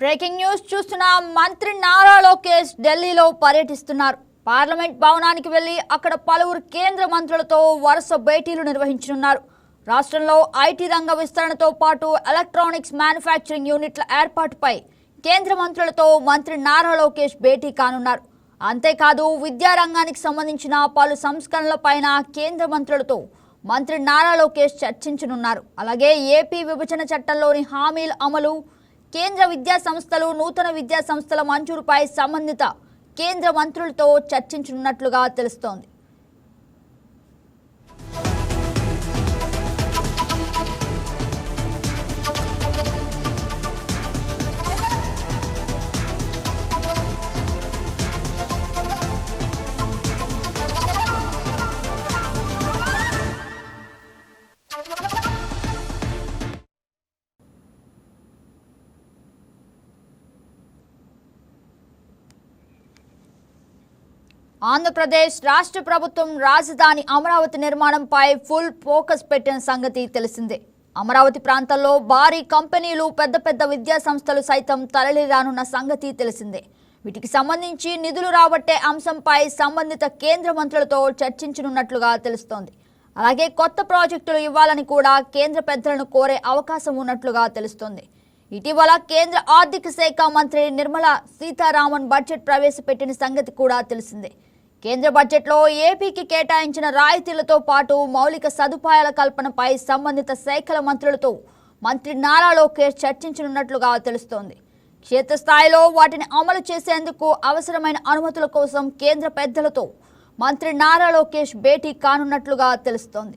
Breaking news చూస్తున్న మంత్రి నారా లోకేష్ ఢిల్లీలో పర్యటిస్తున్నారు. పార్లమెంట్ భవనానికి వెళ్ళి అక్కడ పలువురు కేంద్ర మంత్రులతో వరుస భేటీలు నిర్వహించనున్నారు. రాష్ట్రంలో ఐటీ రంగ విస్తరణతో పాటు ఎలక్ట్రానిక్స్ మ్యానుఫ్యాక్చరింగ్ యూనిట్ల ఏర్పాటుపై కేంద్ర మంత్రులతో మంత్రి నారా లోకేష్ భేటీ కానున్నారు. అంతేకాదు విద్యారంగానికి సంబంధించిన పలు సంస్కరణలపైన కేంద్ర మంత్రులతో మంత్రి నారా లోకేష్ చర్చించనున్నారు. అలాగే ఏపీ విభజన చట్టంలోని హామీల అమలు కేంద్ర విద్యా సంస్థలు నూతన విద్యా సంస్థల మంజూరుపై సంబంధిత కేంద్ర మంత్రులతో చర్చించనున్నట్లుగా తెలుస్తోంది. ఆంధ్రప్రదేశ్ రాష్ట్ర ప్రభుత్వం రాజధాని అమరావతి నిర్మాణంపై ఫుల్ ఫోకస్ పెట్టిన సంగతి తెలిసిందే. అమరావతి ప్రాంతంలో భారీ కంపెనీలు పెద్ద పెద్ద విద్యా సంస్థలు సైతం తరలిరానున్న సంగతి తెలిసిందే. వీటికి సంబంధించి నిధులు రాబట్టే అంశంపై సంబంధిత కేంద్ర మంత్రులతో చర్చించనున్నట్లుగా తెలుస్తోంది. అలాగే కొత్త ప్రాజెక్టులు ఇవ్వాలని కూడా కేంద్ర పెద్దలను కోరే అవకాశం ఉన్నట్లుగా తెలుస్తోంది. ఇటీవల కేంద్ర ఆర్థిక శాఖ మంత్రి నిర్మలా సీతారామన్ బడ్జెట్ ప్రవేశపెట్టిన సంగతి కూడా తెలిసిందే. కేంద్ర బడ్జెట్లో ఏపీకి కేటాయించిన రాయితీలతో పాటు మౌలిక సదుపాయాల కల్పనపై సంబంధిత శాఖల మంత్రులతో మంత్రి నారా లోకేష్ చర్చించనున్నట్లుగా తెలుస్తోంది. క్షేత్రస్థాయిలో వాటిని అమలు చేసేందుకు అవసరమైన అనుమతుల కోసం కేంద్ర పెద్దలతో మంత్రి నారా లోకేష్ భేటీ కానున్నట్లుగా తెలుస్తోంది.